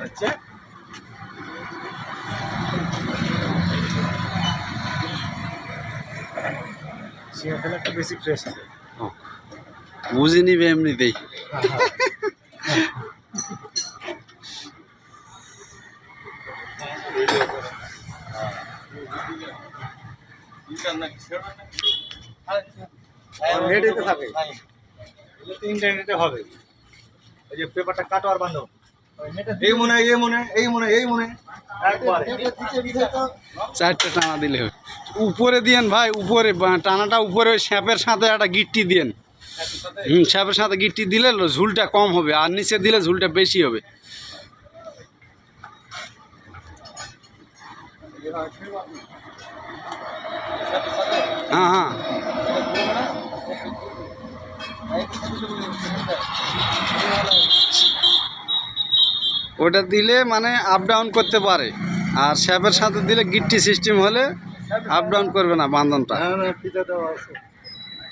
হচ্ছে সিঙ্গা বেশি ফ্রেশ হবে। বুঝে নিবে এমনিতেই। নেটেতে থাকে। ইন্টারনেটে হবে। ওই যে পেপারটা কাটো আর বাঁধো এই মনে হয় এই মনে হয়, এই মনে এই মনে। হয়। চারটে টানা দিলে হবে। উপরে দিয়েন ভাই উপরে টানাটা উপরে ওই স্যাপের সাথে একটা গিট্টি দিয়েন। হুম স্যাপের সাথে গিট্টি দিলে ঝুলটা কম হবে আর নিচে দিলে ঝুলটা বেশি হবে। হ্যাঁ হ্যাঁ। ওটা দিলে মানে আপ ডাউন করতে পারে। আর স্যাপের সাথে দিলে গিট্টি সিস্টেম হলে আপ ডাউন করবে না বান্ধনটা।